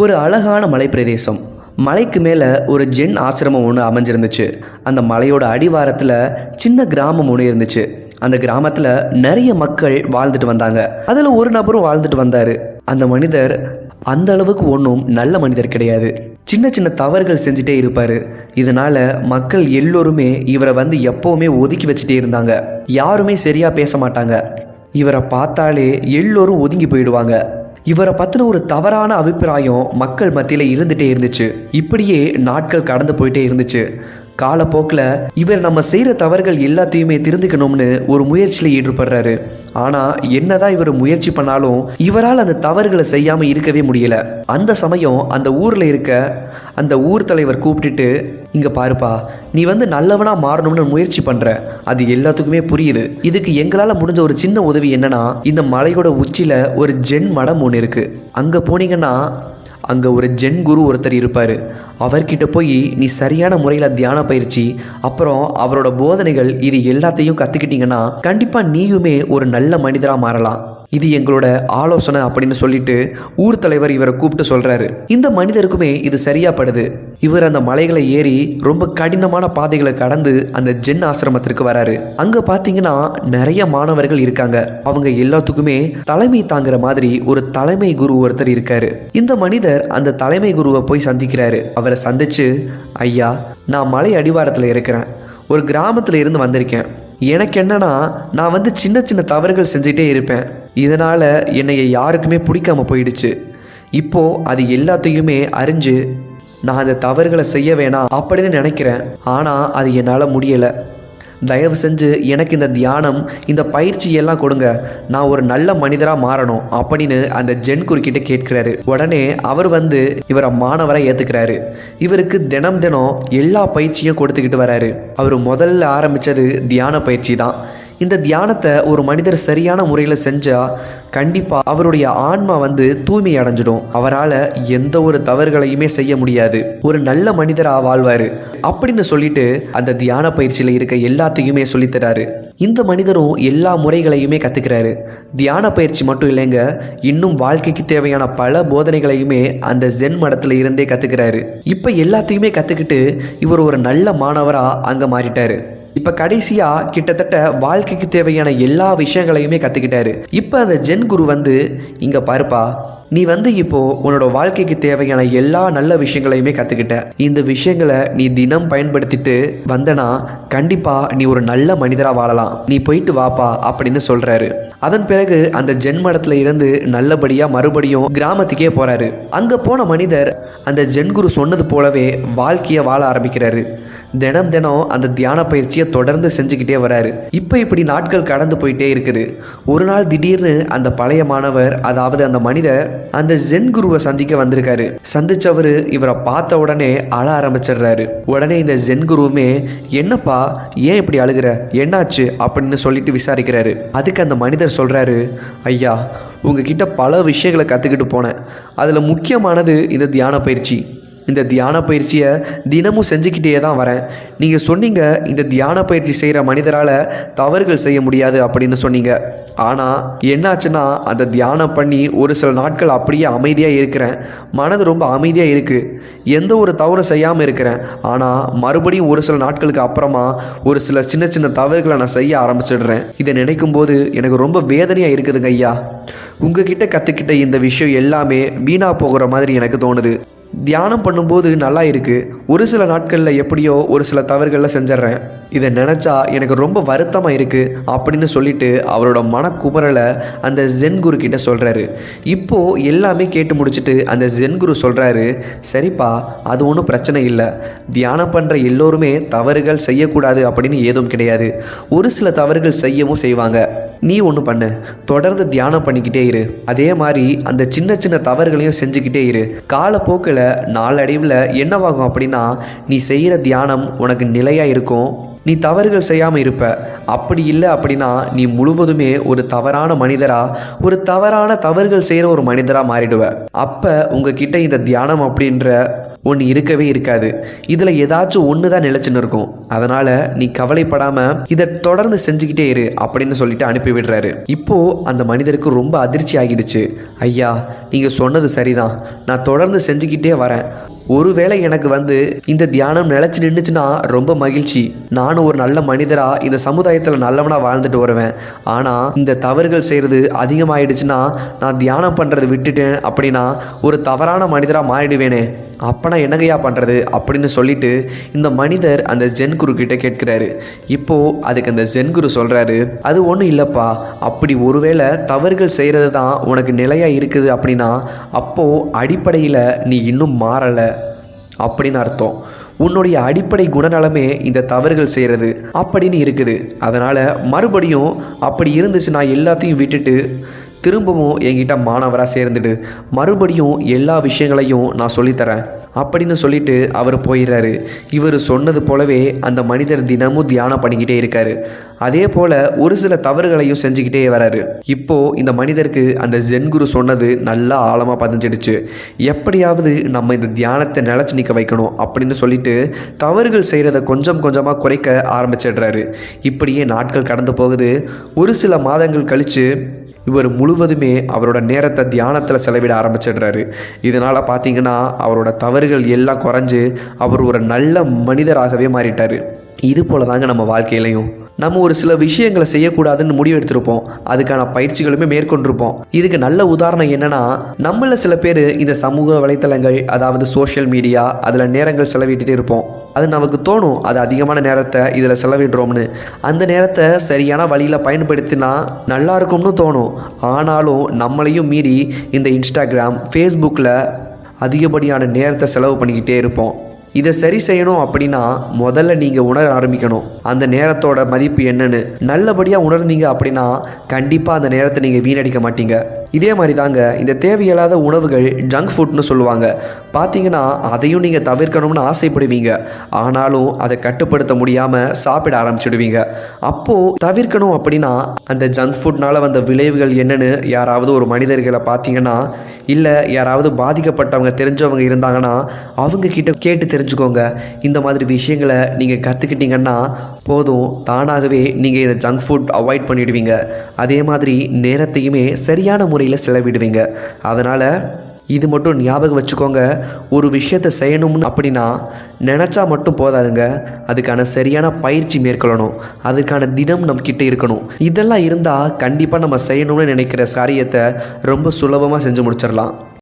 ஒரு அழகான மலை பிரதேசம் மலைக்கு மேலே ஒரு ஜென் ஆசிரமம் ஒன்று அமைஞ்சிருந்துச்சு. அந்த மலையோட அடிவாரத்தில் சின்ன கிராமம் ஒன்று இருந்துச்சு. அந்த கிராமத்தில் நிறைய மக்கள் வாழ்ந்துட்டு வந்தாங்க. அதில் ஒரு நபரும் வாழ்ந்துட்டு வந்தார். அந்த மனிதர் அந்த அளவுக்கு ஒன்றும் நல்ல மனிதர் கிடையாது. சின்ன சின்ன தவறுகள் செஞ்சுட்டே இருப்பார். இதனால் மக்கள் எல்லோருமே இவரை வந்து எப்போவுமே ஒதுக்கி வச்சுட்டே இருந்தாங்க. யாருமே சரியாக பேச மாட்டாங்க. இவரை பார்த்தாலே எல்லோரும் ஒதுங்கி போயிடுவாங்க. இவரை பற்றின ஒரு தவறான அபிப்பிராயம் மக்கள் மத்தியில் இருந்துகிட்டே இருந்துச்சு. இப்படியே நாட்கள் கடந்து போயிட்டே இருந்துச்சு. காலப்போக்கில் இவர் நம்ம செய்கிற தவறுகள் எல்லாத்தையுமே திருந்துக்கணும்னு ஒரு முயற்சியில் ஈடுபடுறாரு. ஆனால் என்னதான் இவர் முயற்சி பண்ணாலும் இவரால் அந்த தவறுகளை செய்யாமல் இருக்கவே முடியல. அந்த சமயம் அந்த ஊரில் இருக்க அந்த ஊர் தலைவர் கூப்பிட்டுட்டு இங்கே பாருப்பா நீ வந்து நல்லவனா மாறணும்னு முயற்சி பண்ற. அது எல்லாத்துக்குமே புரியுது. இதுக்கு எங்களால் முடிஞ்ச ஒரு சின்ன உதவி என்னன்னா இந்த மலையோட உச்சியில் ஒரு ஜென் மடம் ஒன்று இருக்கு. அங்கே போனீங்கன்னா அங்கே ஒரு ஜென் குரு ஒருத்தர் இருப்பார். அவர்கிட்ட போய் நீ சரியான முறையில் தியான பயிற்சி அப்புறம் அவரோட போதனைகள் இது எல்லாத்தையும் கற்றுக்கிட்டீங்கன்னா கண்டிப்பாக நீயுமே ஒரு நல்ல மனிதராக மாறலாம். இது எங்களோட ஆலோசனை அப்படின்னு சொல்லிட்டு ஊர் தலைவர் இவரை கூப்பிட்டு சொல்கிறாரு இந்த மனிதருக்குமே இது சரியாப்படுது. இவர் அந்த மலைகளை ஏறி ரொம்ப கடினமான பாதைகளை கடந்து அந்த ஜென் ஆசிரமத்திற்கு வராரு. அங்கே பார்த்தீங்கன்னா நிறைய மாணவர்கள் இருக்காங்க. அவங்க எல்லாத்துக்குமே தலைமை தாங்குற மாதிரி ஒரு தலைமை குரு ஒருத்தர் இருக்காரு. இந்த மனிதர் அந்த தலைமை குருவை போய் சந்திக்கிறாரு. அவரை சந்திச்சு ஐயா நான் மலை அடிவாரத்தில் இருக்கிறேன். ஒரு கிராமத்தில் இருந்து வந்திருக்கேன். எனக்கு என்னன்னா நான் வந்து சின்ன சின்ன தவறுகள் செஞ்சுட்டே இருப்பேன். இதனால் என்னை யாருக்குமே பிடிக்காம போயிடுச்சு. இப்போ அது எல்லாத்தையுமே அறிஞ்சு நான் அந்த தவறுகளை செய்ய வேணாம் அப்படின்னு நினைக்கிறேன். ஆனால் அது என்னால் முடியலை. தயவு செஞ்சு எனக்கு இந்த தியானம் இந்த பயிற்சி எல்லாம் கொடுங்க. நான் ஒரு நல்ல மனிதராக மாறணும் அப்படின்னு அந்த ஜென் குறுக்கிட்ட கேட்கிறாரு. உடனே அவர் வந்து இவரை மாணவரை ஏற்றுக்கிறாரு இவருக்கு தினம் தினம் எல்லா பயிற்சியும் கொடுத்துக்கிட்டு வராரு. அவர் முதல்ல ஆரம்பித்தது தியான பயிற்சி தான். இந்த தியானத்தை ஒரு மனிதர் சரியான முறையில் செஞ்சால் கண்டிப்பாக அவருடைய ஆன்மா வந்து தூய்மை அடைஞ்சிடும். அவரால் எந்த ஒரு தவறுகளையுமே செய்ய முடியாது. ஒரு நல்ல மனிதராக வாழ்வார். அப்படின்னு சொல்லிட்டு அந்த தியான பயிற்சியில் இருக்க எல்லாத்தையுமே சொல்லித்தராரு இந்த மனிதரும் எல்லா முறைகளையுமே கற்றுக்கிறாரு தியான பயிற்சி மட்டும் இல்லைங்க இன்னும் வாழ்க்கைக்கு தேவையான பல போதனைகளையுமே அந்த ஜென் மடத்தில் இருந்தே கற்றுக்கிறாரு இப்போ எல்லாத்தையுமே கற்றுக்கிட்டு இவர் ஒரு நல்ல மாணவராக அங்கே மாறிட்டார். இப்போ கடைசியாக கிட்டத்தட்ட வாழ்க்கைக்கு தேவையான எல்லா விஷயங்களையுமே கற்றுக்கிட்டாரு இப்போ அந்த ஜென் குரு வந்து இங்கே பாருப்பா நீ வந்து இப்போ உன்னோட வாழ்க்கைக்கு தேவையான எல்லா நல்ல விஷயங்களையுமே கற்றுக்கிட்ட இந்த விஷயங்களை நீ தினம் பயன்படுத்திட்டு வந்தனா கண்டிப்பாக நீ ஒரு நல்ல மனிதராக வாழலாம். நீ போயிட்டு வாப்பா அப்படின்னு சொல்கிறாரு அதன் பிறகு அந்த ஜென்மடத்துல இருந்து நல்லபடியாக மறுபடியும் கிராமத்துக்கே போகிறாரு அங்கே போன மனிதர் அந்த ஜென்குரு சொன்னது போலவே வாழ்க்கையை வாழ ஆரம்பிக்கிறாரு. தினம் தினம் அந்த தியான பயிற்சியை தொடர்ந்து செஞ்சுக்கிட்டே வராரு. இப்போ இப்படி நாட்கள் கடந்து போயிட்டே இருக்குது. ஒரு நாள் திடீர்னு அந்த பழைய மாணவர் அதாவது அந்த மனிதர் அந்த ஜென் குருவை சந்திக்க வந்திருக்காரு. சந்திச்சவர் இவரை பார்த்த உடனே அழ ஆரம்பிச்சிடுறாரு. உடனே இந்த ஜென் குருவுமே என்னப்பா ஏன் இப்படி அழுகிற? என்னாச்சு? அப்படின்னு சொல்லிட்டு விசாரிக்கிறாரு. அதுக்கு அந்த மனிதர் சொல்றாரு ஐயா உங்ககிட்ட பல விஷயங்களை கற்றுக்கிட்டு போனேன். அதில் முக்கியமானது இந்த தியான பயிற்சி. இந்த தியான பயிற்சியை தினமும் செஞ்சுக்கிட்டே தான் வரேன். நீங்கள் சொன்னீங்க இந்த தியான பயிற்சி செய்கிற மனிதரால் தவறுகள் செய்ய முடியாது அப்படின்னு சொன்னீங்க. ஆனால் என்னாச்சுன்னா அந்த தியானம் பண்ணி ஒரு சில நாட்கள் அப்படியே அமைதியாக இருக்கிறேன். மனது ரொம்ப அமைதியாக இருக்குது எந்த ஒரு தவறும் செய்யாமல் இருக்கிறேன். ஆனால் மறுபடியும் ஒரு சில நாட்களுக்கு அப்புறமா ஒரு சில சின்ன சின்ன தவறுகளை நான் செய்ய ஆரம்பிச்சிடுறேன். இதை நினைக்கும் போது எனக்கு ரொம்ப வேதனையாக இருக்குதுங்க ஐயா. உங்ககிட்ட கற்றுக்கிட்ட இந்த விஷயம் எல்லாமே வீணாக போகிற மாதிரி எனக்கு தோணுது. தியானம் பண்ணும்போது நல்லா இருக்குது ஒரு சில நாட்களில் எப்படியோ ஒரு சில தவறுகளில் செஞ்சிட்றேன் இதை நினச்சா எனக்கு ரொம்ப வருத்தமாக இருக்குது அப்படின்னு சொல்லிட்டு அவரோட மனக்குமரலை அந்த ஜென் குரு கிட்ட சொல்கிறாரு இப்போது எல்லாமே கேட்டு முடிச்சுட்டு அந்த ஜென் குரு சொல்கிறாரு சரிப்பா அது ஒன்றும் பிரச்சனை இல்லை. தியானம் பண்ணுற எல்லோருமே தவறுகள் செய்யக்கூடாது அப்படின்னு ஏதும் கிடையாது. ஒரு சில தவறுகள் செய்யவும் செய்வாங்க. நீ ஒன்று பண்ணு. தொடர்ந்து தியானம் பண்ணிக்கிட்டே இரு. அதே மாதிரி அந்த சின்ன சின்ன தவறுகளையும் செஞ்சுக்கிட்டே இரு. காலப்போக்கில் நாளடைவில் என்னவாகும் அப்படின்னா நீ செய்கிற தியானம் உனக்கு நிலையாக இருக்கும். நீ தவறுகள் செய்யாமல் இருப்ப. அப்படி இல்லை அப்படின்னா நீ முழுவதுமே ஒரு தவறான மனிதராக ஒரு தவறான தவறுகள் செய்கிற ஒரு மனிதராக மாறிடுவ. அப்போ உங்ககிட்ட இந்த தியானம் அப்படின்ற ஒன்று இருக்கவே இருக்காது. இதில் ஏதாச்சும் ஒன்று தான் நிலச்சின்னு இருக்கும். அதனால் நீ கவலைப்படாமல் இதை தொடர்ந்து செஞ்சுக்கிட்டே இரு அப்படின்னு சொல்லிட்டு அனுப்பி விடுறாரு. இப்போது அந்த மனிதருக்கு ரொம்ப அதிர்ச்சி ஆகிடுச்சு. ஐயா நீங்கள் சொன்னது சரிதான். நான் தொடர்ந்து செஞ்சுக்கிட்டே வரேன். ஒருவேளை எனக்கு வந்து இந்த தியானம் நிலச்சி நின்றுச்சுன்னா ரொம்ப மகிழ்ச்சி. நானும் ஒரு நல்ல மனிதராக இந்த சமுதாயத்தில் நல்லவனாக வாழ்ந்துட்டு வருவேன். ஆனால் இந்த தவறுகள் செய்கிறது அதிகமாகிடுச்சுன்னா நான் தியானம் பண்ணுறது விட்டுட்டேன் அப்படின்னா ஒரு தவறான மனிதராக மாறிடுவேனே. அப்போனா என்னங்கய்யா பண்ணுறது அப்படின்னு சொல்லிட்டு இந்த மனிதர் அந்த ஜென் குரு கிட்ட கேட்கிறாரு. இப்போது அதுக்கு அந்த ஜென் குரு சொல்கிறாரு அது ஒன்றும் இல்லைப்பா. அப்படி ஒருவேளை தவறுகள் செய்கிறது தான் உனக்கு நிலையாக இருக்குது அப்படின்னா அப்போது அடிப்படையில் நீ இன்னும் மாறலை. அப்படின்னு அர்த்தம். உன்னுடைய அடிப்படை குணநலமே இந்த தவறுகள் செய்கிறது அப்படின்னு இருக்குது. அதனால் மறுபடியும் அப்படி இருந்துச்சு நான் எல்லாத்தையும் விட்டுட்டு திரும்பவும் என்கிட்ட மாணவராக சேர்ந்துட்டு மறுபடியும் எல்லா விஷயங்களையும் நான் சொல்லித்தரேன். அப்படின்னு சொல்லிட்டு அவர் போயிடுறாரு. இவர் சொன்னது போலவே அந்த மனிதர் தினமும் தியானம் பண்ணிக்கிட்டே இருக்காரு. அதே போல் ஒரு சில தவறுகளையும் செஞ்சுக்கிட்டே வராரு. இப்போ இந்த மனிதருக்கு அந்த ஜென் குரு சொன்னது நல்லா ஆழமாக பதிஞ்சிடுச்சு. எப்படியாவது நம்ம இந்த தியானத்தை நிலச்சி நிற்க வைக்கணும் அப்படின்னு சொல்லிட்டு தவறுகள் செய்கிறத கொஞ்சம் கொஞ்சமாக குறைக்க ஆரம்பிச்சிடுறாரு. இப்படியே நாட்கள் கடந்து போகுது. ஒரு சில மாதங்கள் கழித்து இவர் முழுவதுமே அவரோட நேரத்தை தியானத்தில் செலவிட ஆரம்பிச்சிடுறாரு. இதனால் பார்த்தீங்கன்னா அவரோட தவறுகள் எல்லாம் குறைஞ்சு அவர் ஒரு நல்ல மனிதராகவே மாறிட்டார். இது போல தாங்க நம்ம வாழ்க்கையிலையும். நம்ம ஒரு சில விஷயங்களை செய்யக்கூடாதுன்னு முடிவெடுத்திருப்போம். அதுக்கான பயிற்சிகளுமே மேற்கொண்டிருப்போம். இதுக்கு நல்ல உதாரணம் என்னன்னா நம்மள சில பேர் இந்த சமூக வலைத்தளங்கள் அதாவது சோஷியல் மீடியா அதில் நேரங்கள் செலவிட்டுட்டு இருப்போம். அது நமக்கு தோணும் அது அதிகமான நேரத்தை இதில் செலவிடுறோம்னு. அந்த நேரத்தை சரியான வழியில் பயன்படுத்தினா நல்லா இருக்கும்னு தோணும். ஆனாலும் நம்மளையும் மீறி இந்த இன்ஸ்டாகிராம் ஃபேஸ்புக்கில் அதிகப்படியான நேரத்தை செலவு பண்ணிக்கிட்டே இருப்போம். இதை சரி செய்யணும் அப்படின்னா முதல்ல நீங்கள் உணர ஆரம்பிக்கணும். அந்த நேரத்தோட மதிப்பு என்னன்னு. நல்லபடியாக உணர்ந்தீங்க அப்படின்னா கண்டிப்பாக அந்த நேரத்தை நீங்கள் வீணடிக்க மாட்டீங்க. இதே மாதிரி தாங்க இந்த தேவையில்லாத உணவுகள் ஜங்க் ஃபுட்னு சொல்லுவாங்க. பார்த்தீங்கன்னா அதையும் நீங்கள் தவிர்க்கணும்னு ஆசைப்படுவீங்க. ஆனாலும் அதை கட்டுப்படுத்த முடியாமல் சாப்பிட ஆரம்பிச்சிடுவீங்க. அப்போது தவிர்க்கணும் அப்படின்னா அந்த ஜங்க் ஃபுட்னால் வந்த விளைவுகள் என்னன்னு யாராவது ஒரு மனிதர்களை பார்த்தீங்கன்னா இல்லை யாராவது பாதிக்கப்பட்டவங்க தெரிஞ்சவங்க இருந்தாங்கன்னா அவங்க கிட்ட கேட்டு தெரிஞ்சுக்கோங்க. இந்த மாதிரி விஷயங்களை நீங்கள் கற்றுக்கிட்டீங்கன்னா போதும் தானாகவே நீங்கள் இந்த ஜங்க் ஃபுட் அவாய்ட் பண்ணிடுவீங்க. அதே மாதிரி நேரத்தையுமே சரியான முறையில் செலவிடுவீங்க. அதனால் இது மட்டும் ஞாபகம் வச்சுக்கோங்க. ஒரு விஷயத்தை செய்யணும்னு அப்படின்னா நினச்சா மட்டும் போதாதுங்க. அதுக்கான சரியான பயிற்சி மேற்கொள்ளணும். அதுக்கான தினம் நம்மக்கிட்ட இருக்கணும். இதெல்லாம் இருந்தால் கண்டிப்பாக நம்ம செய்யணும்னு நினைக்கிற காரியத்தை ரொம்ப சுலபமாக செஞ்சு முடிச்சிடலாம்.